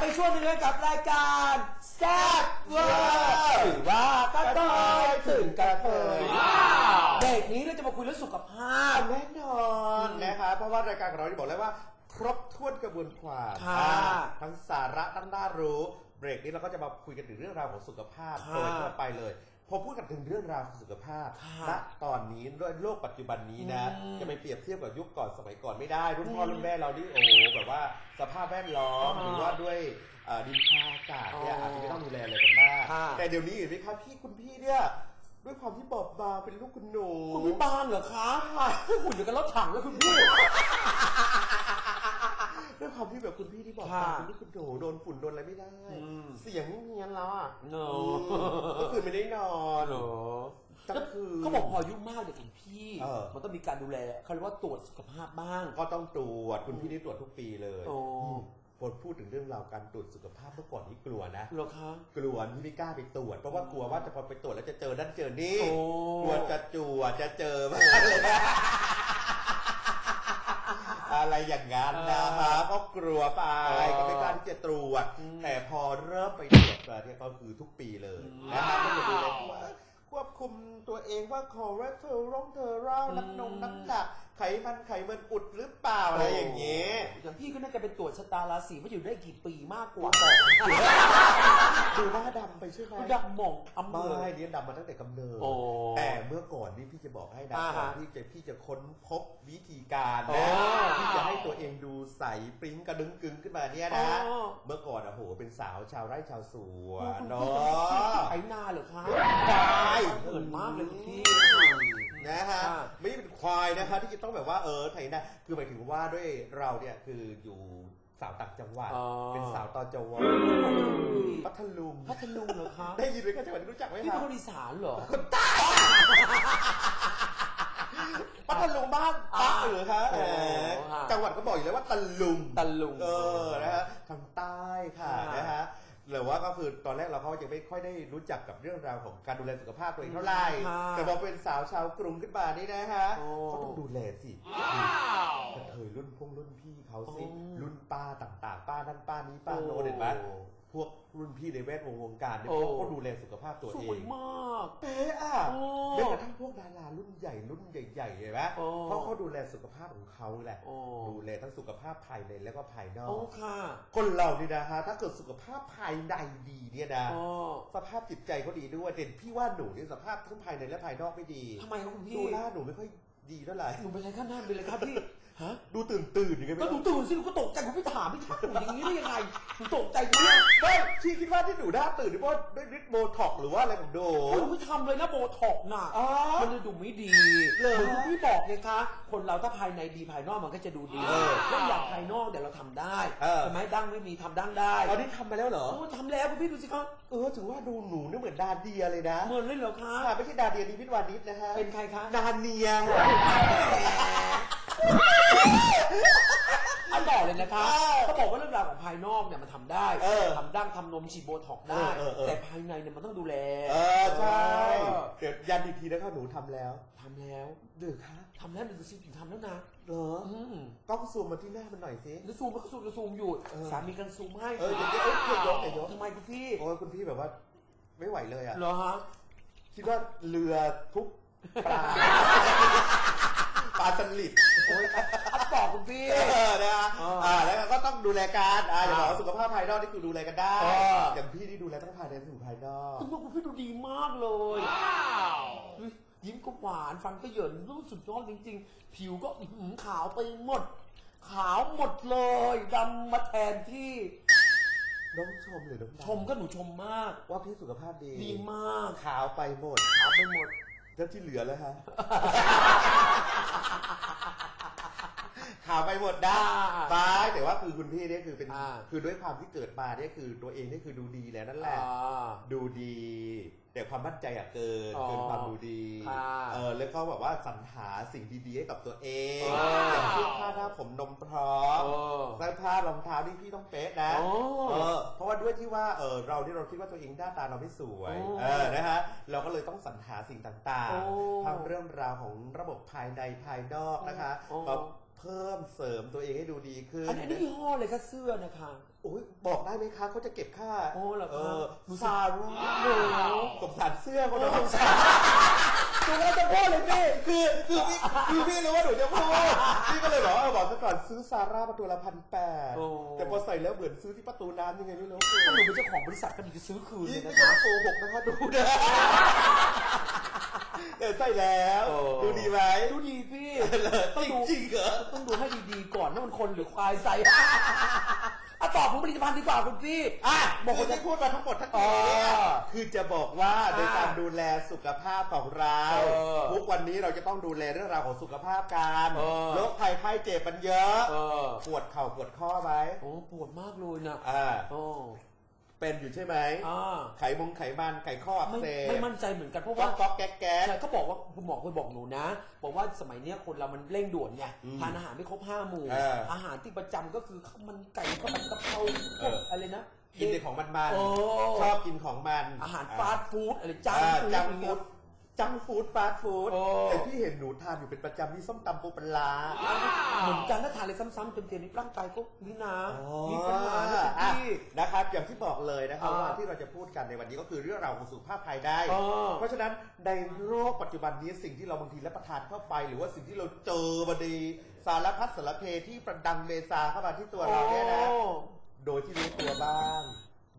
ไปช่วงหนึงกันกับรายการแซ่บเวอร์หรือว่ากระต่อยถึงกระเทยเด็กนี้เราจะมาคุยเรื่องสุขภาพ แน่นอนนะครับเพราะว่ารายการของเราที่บอกแล้วว่า ครบถ้วนกระบวนความค่ะอ่าทั้งสาระทั้งน่ารู้ เบรกนี้เราก็จะมาคุยกันถึงเรื่องราวของสุขภาพค่ะ โดยทั่วไปเลย พอพูดกันถึงเรื่องราวของสุขภาพค่ะณตอนนี้ด้วยโลกปัจจุบันนี้นะอืมจะไปเปรียบเทียบกับยุคก่อนสมัยก่อนไม่ได้รุ่นพ่ออืมรุ่นแม่เรานี่โอ้โหแบบว่าสภาพแวดล้อมอ่าหรือว่าด้วยเอ่อดินฟ้าอากาศเนี่ยอ๋อออาจจะไม่ต้องดูแลอะไรกันมากค่ะแต่เดี๋ยวนี้เห็นไหมครับพี่คุณพี่เนี่ยด้วยความที่บอบบางเป็นลูกคุณหนูคุณพี่บางเหรอคะหุ่นอย่างกับรถถังแล้วคุณพี่ ด้วยความที่แบบคุณพี่ที่บอกค่ะตามคุณพี่คุณโถโดนฝุ่นโดนอะไรไม่ได้ อืม เสียงเงียนแล้วอะเนอะอืมก็คือไม่ได้นอนเหรอกลางคืนเขาบอกพออายุมากเนี่ยคุณพี่ เออ มันต้องมีการดูแลเขาเรียกว่าตรวจสุขภาพบ้าง ก็ต้องตรวจคุณพี่นี่ตรวจทุกปีเลยโอ้ มพอพูดถึงเรื่องราวการตรวจสุขภาพเมื่อก่อนนี่กลัวนะ เหรอคะ กลัวนี่ไม่กล้าไปตรวจเพราะว่ากลัวว่าจะพอไปตรวจแล้วจะเจอนั่นเจอนี่โอ้ กลัวจะจั่วจะเจอบ้างเลยนะอะไรอย่างงั้นนะคะ ก็กลัวไปก็ไม่กล้าที่จะตรวจ แต่พอเริ่มไปตรวจมาเนี่ยก็คือทุกปีเลยนะครับก็จะดูแลว่าควบคุมตัวเองว่าคอเลสเตอรอลเทอรอลน้ำนมน้ำหนักไขมันไขมันอุดหรือเปล่าอะไรอย่างเงี้ยอย่างพี่ก็น่าจะเป็นตรวจชะตาราศีว่าอยู่ได้กี่ปีมากกว่าดูหน้าดำไปใช่ไหมคุณดำหมองอำเภไม่อเนี่ยดำมาตั้งแต่กำเนิดโอ้แต่เมื่อก่อนนี่พี่จะบอกให้นะอ่าฮะก่อนที่จะพี่จะค้นพบวิธีการโอ้นะที่จะให้ ตัวเองดูใสปริ้งกระดึงกึงขึ้นมาเนี่ยนะ อ๋อ เมื่อก่อนอะโหเป็นสาวชาวไร่ชาวสวโอ้นคุณเนาพี่จะะไถนาเหรอคะใช่เกินมากเลยคุณพี่ นะฮะอ่าไม่ได้เป็นควายนะคะที่จะต้องแบบว่าเออไถนาคือหมายถึงว่าด้วยเราเนี่ยคืออยู่สาวต่างจังหวัด อ๋อ เป็นสาวตอนจังหวัดพัทลุงพัทลุงเหรอคะได้ยินไหมครับจังหวัดนี้รู้จักไหมพี่คเป็รันบคนอีสานเหรอ พัทลุงบ้านป้าเหรอคะโอ้แหมค่ะจังหวัดก็บอกอยู่แล้วว่าตะลุงตะลุงเออนะฮะทางใต้ค่ะค่ะนะฮะหรือว่าก็คือตอนแรกเราเขายังไม่ค่อยได้รู้จักกับเรื่องราวของการดูแลสุขภาพตัวเองเท่าไหร่ค่ะแต่พอเป็นสาวชาวกรุงขึ้นมานี่นะฮะโอ้เขาต้องดูแลสิกระเทยรุ่นพงรุ่นพี่เขาสิโอ้รุ่นป้าต่างๆ ป้านั่นป้านี้ป้าโน้นเห็นไหม พวกรุ่นพี่ในแวดวงวงการเนี่ยโอ้ เขาก็ดูแลสุขภาพตัวสเอวยงมาก เป๊ะอะโอ้แม้กระทั่งพวกดารารุ่นใหญ่รุ่นใหญ่ๆเห็นไหมโอ้เพราะเขาดูแลสุขภาพของเขาแหละโอ้ ดูแลทั้งสุขภาพภายในแล้วก็ภายนอโอ้กค่ะคนเรานี่นะฮะถ้าเกิดสุขภาพภายในดีเนี่ยนะ โอ้สภาพจิตใจเขาดีด้วยเด่นพี่ว่าหนูเนี่ยสภาพทั้งภายในและภายนอกไม่ดีทำไมครับคุณพี่ดูหน้าหนูไม่ค่อยดีเท่าไหร่ หนูเป็นอะไรขั้นหน้าไปเลยครับพี่ ฮะดูตื่นตื่นๆอย่างเงี้ยก็ไม่หนูรู้ตื่นสิหนูก็ตกใจคุณพี่ถามพี่ถามหนูอย่างนี้ได้ยังไงหนูตกใจมากไม่พี่คิดว่าที่หนูหน้าตื่นนี่เพราะด้วยฤทธิ์โบท็อกซ์หรือว่าอะไรของหนูหนูไม่ทำเลยนะโบท็อกซ์น่ะอ๋อมันจะดูไม่ดีเหรอเหมือนที่พี่บอกไงคะ คนเราถ้าภายในดีภายนอกมันก็จะดูดีเออแล้วอย่างภายนอกเดี๋ยวเราทำได้เออ ใช่ไหมดั้งไม่มีทำดั้งได้ตอนนี้ทำมาแล้วเหรอ โอ้ทำแล้วคุณพี่ดูสิคะเออถือว่าดูหนูเนี่ยเหมือนดาเดียเลยนะเหมือนเลยเหรอคะ ค่ะไม่ใช่ดาเดียนิพิทวานิชนะฮะเป็นใครคะนาเนีย อันบอกเลยนะคะเออเขาบอกว่าเรื่องราวของภายนอกเนี่ยมันทำได้เออทำดั้งทำนมฉีดโบท็อกซ์ได้ เออเออเออ แต่ภายในเนี่ยมันต้องดูแลเออใช่เออเดี๋ยวยันอีกทีนะคะหนูทำแล้วทำแล้วเดือคะทำแล้วดูสิทำแล้วนะเหรออืมกล้องซูมมาที่หน้ามันหน่อยสิ แล้วซูมมันก็ซูมแล้วซูมอยู่เออสามีกันซูมให้เอออย่าเอ้ยอย่ายกอย่ายก ทำไมคุณพี่โอ้ยคุณพี่แบบว่า ไม่ไหวเลยอะ เหรอฮะ คิดว่าเรือทุกปลา ปลาสลิดโอ้ยอัดบอกคุณพี่ เออนะฮะเอออ่อ่าแล้วก็ต้องดูแลกันอ่าอย่าครับบอกว่าสุขภาพภายนอกนี่คือดูแลกันได้เออ อย่างพี่ที่ดูแลทั้งภายในสู่ภายนอก คุณว่าคุณพี่ดูดีมากเลยยิ้มก็หวานฟันก็เหยินรู้สุดยอดจริง ๆ ผิวก็อื้อหือขาวไปหมด ขาวหมดเลยดำมาแทนที่น้องชมหรือน้องดำชมก็หนูชมมาก ว่าพี่สุขภาพดีดีมาก ขาวไปหมด ขาวไปหมด แล้วที่เหลือแล้วฮะ ขาวไปหมดได้อ่าบายแต่ว่าคือคุณพี่เนี่ยคือเป็นอ่า คือด้วยความที่เกิดมาเนี่ยคือตัวเองเนี่ยคือดูดีแล้วนั่นแหละอ่าดูดี แต่ความมั่นใจอะเกินอ๋อเกินความดูดีค่ะเออแล้วก็แบบว่าสรรหาสิ่งดีๆให้กับตัวเองอ๋ออย่างเสื้อผ้าหน้าผมนมพร้อมเออเสื้อผ้ารองเท้าที่พี่ต้องเป๊ะนะโอ้เออเพราะว่าด้วยที่ว่าเออเราที่เราคิดว่าตัวเองหน้าตาเราไม่สวยโอ้เออนะฮะเราก็เลยต้องสรรหาสิ่งต่างโอ้ๆทั้งเรื่องราวของระบบภายในภายนอกนะคะโอ้ก็ เพิ่มเสริมตัวเองให้ดูดีขึ้นอันนี้อันนี้ยี่ห้อเลยค่ะเสื้อนะคะโอ้ยบอกได้ไหมคะเขาจะเก็บค่าโอ้เหรอเอคะอดูซาร่าโหสงสารเสื้อคนโอ้ละสงสารดูแล้วจะพูดเลยพี่คือคือพี่คือพี่รู้ว่าหนูจะพูดพี่ก็เลยบอกว่าเออบอกซะก่อนซื้อซาร่าประตูละพันแปดโอ้แต่พอใส่แล้วเหมือนซื้อที่ประตูน้ำยังไงไม่รู้ถ้าหนูเป็นเจ้าของบริษัทก็ดีจะซื้อคืนเลนี่ยไม่นะใช่คะโกหกนะคะดูนะ แต่ใส่แล้วโอ้ ดูดีไหม ดูดีพี่จริงจริงเหรอ ต้องดูให้ดีๆก่อนว่ามันคนหรือควายใส่อะตอบผมผลิตภัณฑ์ดีกว่าคุณพี่ อะบอกคือว่าจะ ที่พูดมาทั้งหมดทั้งหมดเนี่ยอ๋อคือจะบอกว่าอ่าในการดูแลสุขภาพของเราเออทุกวันนี้เราจะต้องดูแลเรื่องราวของสุขภาพกันเออ โรคภัยไข้เจ็บมันเยอะ เออปวดเข่าปวดข้อไหมโอ้ปวดมากเลยนะอ่า โอ้ เป็นอยู่ใช่ไหมอ่าไขมงไขมันไขข้ออักไม่เสไม่บมั่นใจเหมือนกันเพราะก๊อว่ากก๊อกแก๊กแก๊ก ใช่เขาบอกว่าคุณหมอเคยบอกหนูนะ บอกว่าสมัยเนี้ยคนเรามันเร่งด่วนไงอืมทานอาหารไม่ครบห้าหมู่เอออาหารที่ประจำก็คือข้าวมันไก่ข้าวมันกะเพราเอออะไรนะ กินในของมันมันโอ้ ชอบกินของมันอาหารฟาสต์ฟู้ดอะไรจังอ่าฟู้ดจังอย่างฟูเงี้ดย จังฟูดฟาสต์ฟู้ดโอ้ แต่ที่เห็นหนูทานอยู่เป็นประจำนี่ส้มตำปูปลาร้าเหมือนกันถ้าทานอะไรซ้ำๆเต็มๆนี่ร่างกายก็นี่นะอ๋อมีปัญหานะคุณอะพี่ นะครับอย่างที่บอกเลยนะครับอ่าว่าที่เราจะพูดกันในวันนี้ก็คือเรื่องราวของสุขภาพภายได้อ๋อเพราะฉะนั้นในโรคปัจจุบันนี้สิ่งที่เราบางทีรับประทานเข้าไป หรือว่าสิ่งที่เราเจอมาในสารพัดสารเพที่ประดังเมซาเข้ามาที่ตัวเราเนี่ยนะ โอ้ โดยที่รู้ตัวบ้าง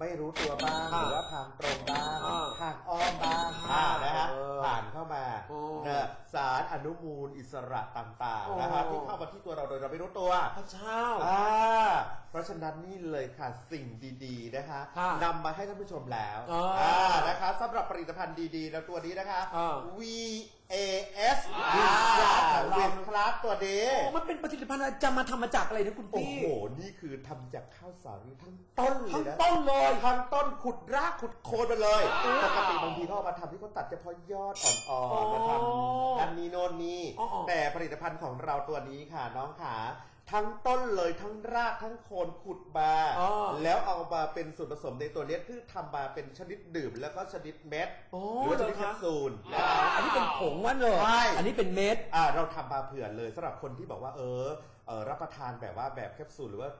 ไม่รู้ตัวบ้างอ่าหรือว่าทางตรงบ้างอ่าทางอ้อมบ้างอ่าอ่านะฮะเออผ่านเข้ามาโอ้นะสารอนุมูลอิสระต่างโอ้ๆนะครับที่เข้ามาที่ตัวเราโดยเราไม่รู้ตัวพระเจ้าอ่าเพราะฉะนั้นนี่เลยค่ะสิ่งดีๆนะคะค่ะนำมาให้ท่านผู้ชมแล้วอ่าอ่นะคะสำหรับผลิตภัณฑ์ดีๆ แล้วตัวนี้นะคะอ่า VAS วิสคลาสของเราวิสคลาสตัวนี้โอ้มันเป็นผลิตภัณฑ์อะไรจะมาทำมาจากอะไรนะคุณโอ้พี่โห นี่คือทำจากข้าวสาลีทั้งต้นเลทั้ยงนะต้นเลย ทั้งต้นขุดรากขุดโคนมาเลยเออปกติบางทีเขาเอามาทำที่เขาตัดเฉพาะยอดอ่อ๋ออนๆมาทำอันนี้โน่นนี่อ๋ออ๋อแต่ผลิตภัณฑ์ของเราตัวนี้ค่ะน้องขา ทั้งต้นเลยทั้งรากทั้งโคนขุดมาอ๋อแล้วเอามาเป็นส่วนผสมในตัวนี้คือทำมาเป็นชนิดดื่มแล้วก็ชนิดเม็ดโอ้หรือว่าชนิดเหรอแคคะ ปซูลอันนี้เป็นผงว่านเลยใช่ อันนี้เป็นเม็ด อ่าเราทำมาเผื่อเลยสำหรับคนที่บอกว่าเออเออรับประทานแบบว่าแบบแคปซูลหรือว่า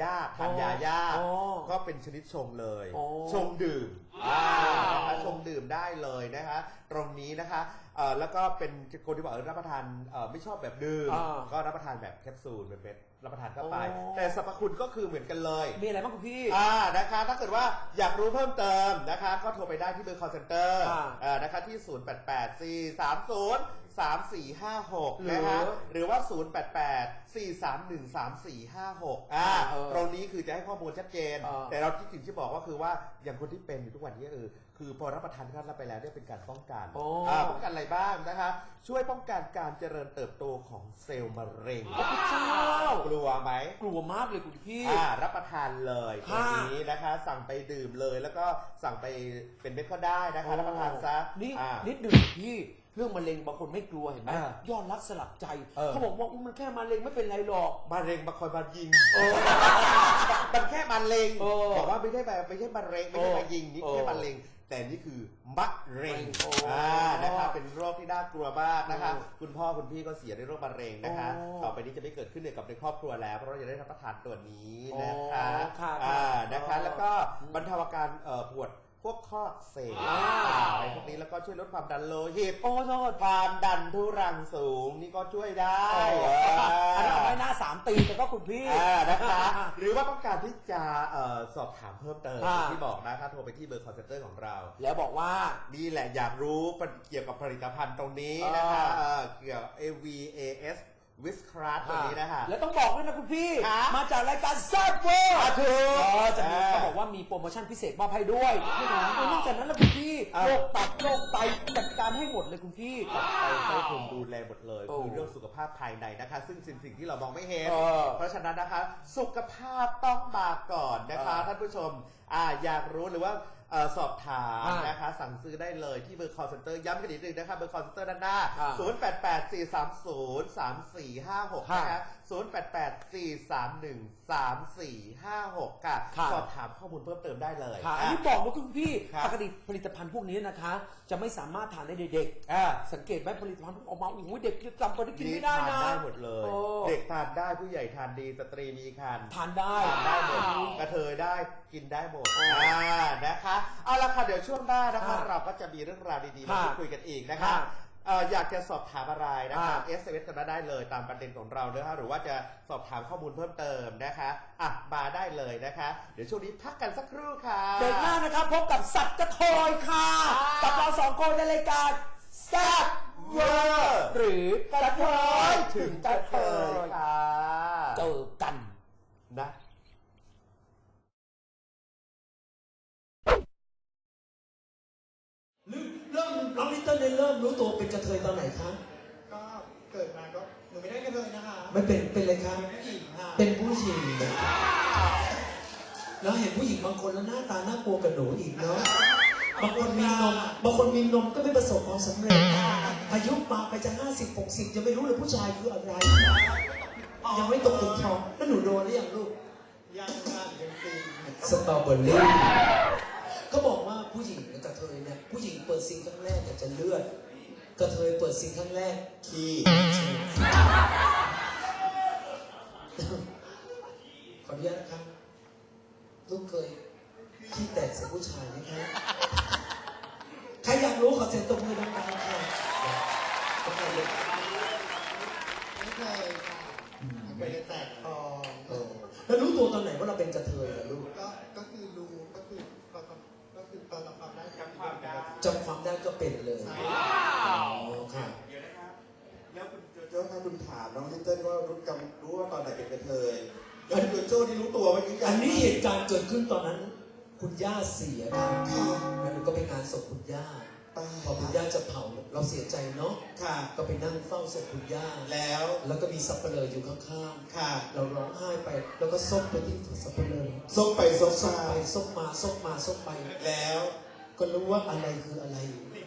ยาทานยายาอ๋อก็เป็นชนิดชงเลย อ๋อชงดื่มอ่านะคะชงดื่มได้เลยนะคะ ตรงนี้นะคะ เอ่อแล้วก็เป็นคนที่บอกเออรับประทานเอ่อไม่ชอบแบบดื่มอ่า ก็รับประทานแบบแคปซูลเป็นเม็ดรับประทานเข้าไปอ๋อแต่สรรพคุณก็คือเหมือนกันเลย มีอะไรบ้างคุณพี่ อ่า นะคะ ถ้าเกิดว่าอยากรู้เพิ่มเติมนะคะ ก็โทรไปได้ที่เบอร์ call center อ่าอ่านะคะ ที่ 0 8 8 4 3 0 3 4 5 6หรือนะคะหรือว่า 0 8 8 4 3 1 3 4 5 6 อ่า เออตรงนี้คือจะให้ข้อมูลชัดเจน เออแต่เราที่สิ่งที่บอกก็คือว่าอย่างคนที่เป็นอยู่ทุกวันนี้เออ คือพอรับประทานกันไปแล้วเนี่ยเป็นการป้องกันโอ้ อ่าป้องกันอะไรบ้างนะคะ ช่วยป้องกันการเจริญเติบโตของเซลล์มะเร็งพระเจ้ากลัวไหม กลัวมากเลยคุณพี่ อ่ารับประทานเลยตัวค่ะนี้นะคะ สั่งไปดื่มเลยแล้วก็สั่งไปเป็นเม็ดก็ได้นะคะ รับประทานซะนี่อ่า นิดหนึ่งพี่เรื่องมะเร็งบางคนไม่กลัวเห็นไหมอ่ายอดรักสลักใจเออ เขาบอกว่าอุ๊ยมันแค่มะเร็งไม่เป็นไรหรอก มะเร็งมาคอยมายิงเออมันแค่มะเร็งเออบอกว่าไม่ได้แบบไม่ใช่มะเร็งไม่ใช่เออมายิงนี่เออแค่มะเร็ง แต่นี่คือมะเร็งโอ้อ่านะคะเป็นโรคที่น่ากลัวมากนะคะโอ้คุณพ่อคุณพี่ก็เสียในโรคมะเร็งนะคะโอ้ต่อไปนี้จะไม่เกิดขึ้นในกับในครอบครัวแล้ว เพราะเราจะได้รับประทานตัวนี้นะคะโอ้ค่ะอ่านะคะอ๋อแล้วก็บรรเทาอาการเอ่อปวด พวกข้ออักเสบอ่าอะไรพวกนี้แล้วก็ช่วยลดความดันโลหิตโอ้โทษความดันทุรังสูงนี่ก็ช่วยได้อันนั้นเอาไว้หน้าสามตีแต่ก็คุณพี่อ่านะคะหรือว่าต้องการที่จะเอ่อสอบถามเพิ่มเติมอ่าที่บอกนะคะโทรไปที่เบอร์คอนเซ็นเตอร์ของเรา แล้วบอกว่านี่แหละอยากรู้เกี่ยวกับผลิตภัณฑ์ตรงนี้นะคะอ่าเอ่อเกี่ยวกับ AVAS w i s c r a f t ตัวนี้นะคะแล้วต้องบอกด้วยนะคุณพี่ ครับมาจากรายการแซ่บเวอร์อ่าถูกเออจะมีอ่าเขาบอกว่ามีโปรโมชั่นพิเศษมอบให้ด้วยเออนอกจากนั้นแล้วคุณพี่อ่า โรคตับโรคไตจัดการให้หมดเลยคุณพี่ ไปให้คุณดูแลหมดเลยโอ้คือเรื่องสุขภาพภายในนะคะ ซึ่งสิ่งสิ่งที่เรามองไม่เห็น เออเพราะฉะนั้นนะคะ สุขภาพต้องมาก่อนนะคะเออท่านผู้ชมอ่าอยากรู้หรือว่า เอ่อสอบถามอ่านนะคะ สั่งซื้อได้เลยที่เบอร์ call center ย้ำกันอีกหนึ่งนะคะเบอร์ call center ด้านหน้า อ่า0 8 8 4 3 0 3 4 5 6 นะคะ 0884313456 ค่ะ ค่ะ สอบถามข้อมูลเพิ่มเติมได้เลยค่ะอันอะนี้บอกว่าคุณพี่ครับ ปกติผลิตภัณฑ์พวกนี้นะคะ จะไม่สามารถทานได้เด็กอ่าๆสังเกตไหมผลิตภัณฑ์พวกออกมาโอ้โหเด็กจะจำตัวได้กินไม่ได้ทานนะได้หมดเลย โอ้เด็กทานได้ผู้ใหญ่ทานดีสตรีมีคันทานได้ ทานได้หมดกระเทยได้กินได้หมดอ่านะคะ เอาละค่ะ เดี๋ยวช่วงหน้านะคะ ค่ะเราก็จะมีเรื่องราวดีๆมาค่ะพูดคุยกันอีกนะคะ ค่ะ เอ่ออยากจะสอบถามอะไรนะคะค่ะเอสเอกันมาได้เลยตามประเด็นของเรานะคะหรือว่าจะสอบถามข้อมูลเพิ่มเติมนะคะอะมาได้เลยนะคะ เดี๋ยวช่วงนี้พักกันสักครู่ค่ะ เบรกหน้านะครับพบกับสัตว์กระโทยค่ะ อ่ากั กับเราสองคนในรายการแซ่บเวอร์หรือกระเทยถึงกระเทยค่ะ เจอกัน นะ เริ่ม น้องลิตเติ้ลเนี่ยเริ่มรู้ตัวเป็นกระเทยตอนไหนคะ ก็เกิดมาก็หนูไม่ได้กันเลยนะคะไม่เป็นเป็นอะไรคะ เป็นผู้หญิงค่ะเป็นผู้หญิงแล้วเห็นผู้หญิงบางคนแล้วหน้าตาน่ากลัวกับหนูอีกเนาะ บางคนมีนม บางคนมีนมก็ไม่ประสบความสำเร็จ อายุปาไปจะห้าสิบหกสิบยังไม่รู้เลยผู้ชายคืออะไร ยังไม่ตกถึงท้องแล้วหนูโดนหรือยังลูกยังค่ะยังตีสตรอเบอรี่เขาบอกว่า ผู้หญิงกับกระเทยเนี่ยผู้หญิงเปิดซิงครั้งแรกเนี่ยจะเลือดกระเทยเปิดซิงครั้งแรกขี้ขออนุญาตนะครับลูกเคยขี้แตกใส่ผู้ชายไหมครับใครอยากรู้ขอเสียงตบมือดังๆค่ะขอบคุณเลยไม่เคยค่ะเคยจะแตกคอเออแล้วรู้ตัวตอนไหนว่าเราเป็นกระเทยเหรอลูกก็ก็คือรู้ก็คือก็ก็ก็คือ ตุการณ์เกิดขึ้นตอนนั้น คุณย่าเสียครับแล้วหนูก็ไปงานศพคุณย่าพอคุณย่าจะเผาเราเสียใจเนาะค่ะ ก็ไปนั่งเฝ้าศพคุณย่าแล้ว แล้วก็มีสับเปลืออยู่ข้างค่ะๆเราร้องไห้ไปแล้วก็ซบไปที่สับเปลือส้มไปส้มซบมาไปซบมาซบมาซบไปแล้ว ก็รู้ว่าอะไรคืออะไร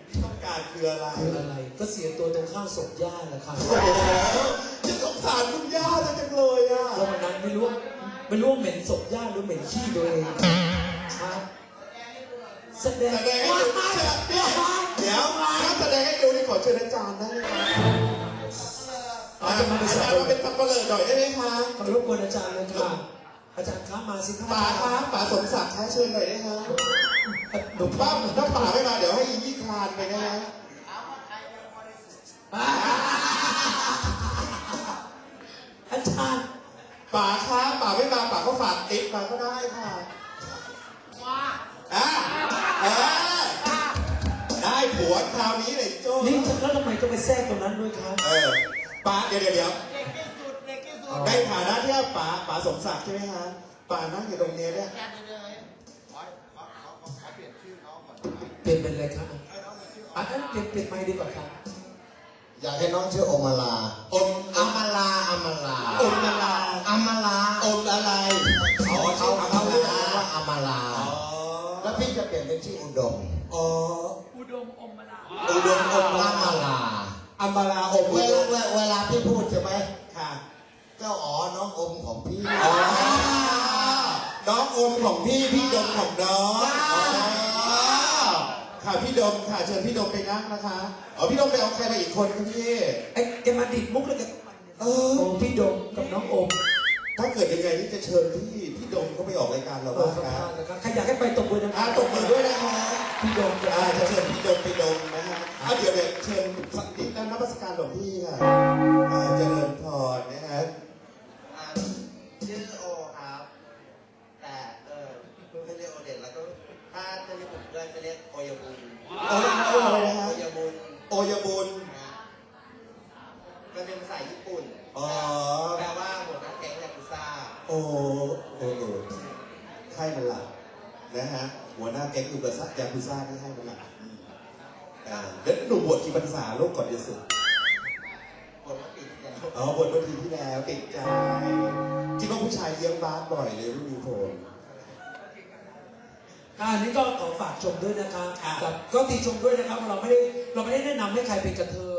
ที่ต้องการคืออะไรคืออะไร ก็เสียตัวตรงข้างศพย่าแหละค่ะโอ้โหจะสงสารคุณย่าจังเลยอะแล้ววันนั้นไม่รู้ว่า ไม่รู้ว่าเหม็นศพย่าหรือเหม็นขี้ตัวเองครับแสดงแสดงให้ดูเดี๋ยวถ้าแสดงให้ดูนี่ขอเชิญอาจารย์ได้ไหมคะอาจจะมาเป็นอาสับจารเปย์มาลืเป็นอสับปะเลอหน่อยได้ไหมคะขอรบกวนอาจารย์เลยค่ะ อาจารย์คะมาสิครับป๋าคะป๋าสมศักดิ์คะเชิญหน่อยได้ไหมคะหนูป้าป้าถ้าป๋าไม่มาเดี๋ยวให้อีนี่คลานไปนะ ติ๊กมาก็ได้ค่ะว่าอะเออได้ผัวคราวนี้เลยโจ้นี่แล้วทำไมต้องไปแทรกตรงนั้นด้วยครับเออป๋าเดี๋ยวเดี๋ยวเดี๋ยวเด็กที่สุดเด็กที่สุดในฐานะที่ว่าป๋าป๋าสมศักดิ์ใช่ไหมคะป๋านั่งอยู่ตรงเนี้ยเนี่ยแค่นี้เลยขอขอขอขอเปลี่ยนชื่อน้องก่อนเปลี่ยนเป็นอะไรครับให้น้องมีชื่ออะงั้นเปลี่ยนเปลี่ยนไม่ดีกว่าครับ อยากให้น้องชื่ออมลาอมอมลาอมลาอมนาลาอมลาอมอะไรเขาเขาเขาเรียกว่าอมลาอ๋อแล้วพี่จะเปลี่ยนเป็นชื่ออุดมอ๋ออุดมอมลาอุดมอมอลามลาอัมบาลาอมเวอุดลามเวลาเวลาพี่พูดใช่ไหมค่ะเจ้าอ๋อน้องอมของพี่อ๋อน้องอมของพี่พี่ดมของน้อง อ๋อค่ะพี่ดมค่ะเชิญพี่ดมไปนั่งนะคะอ๋อพี่ดมไปเอาใครมาอีกคนครับพี่ไอ้แกมาดิดมุกเลยแกเอโอ้อพี่ดมกับน้องโอมถ้าเกิดยังไงนี่จะเชิญพี่พี่ดมเขาไปออกรายการเราเออบ้างสัมนะภาษณ์นะครับใครอยากให้ไปตบมือนะคอ่ารับตบมือด้วยนะคะพี่ดมกับอ่าจะเชิญพี่ดมไปดมนะฮะอ่าเดี๋ยวเดี๋ยวเชิญสักนิดนะนับสการหลวงพี่ กี่พรรษาลูกก่อนจะสึกบทว่าปีที่แล้วอ๋อบวชเมื่อปีที่แล้วติดใจคิดว่าผู้ชายเลี้ยงบาสบ่อยเลยรุ่นนิวโพล อ่าอันนี้ก็ขอฝากชมด้วยนะคะอะกับก็ติชมด้วยนะครับว่าเราไม่ได้เราไม่ได้แนะนำให้ใครเป็นกระเทย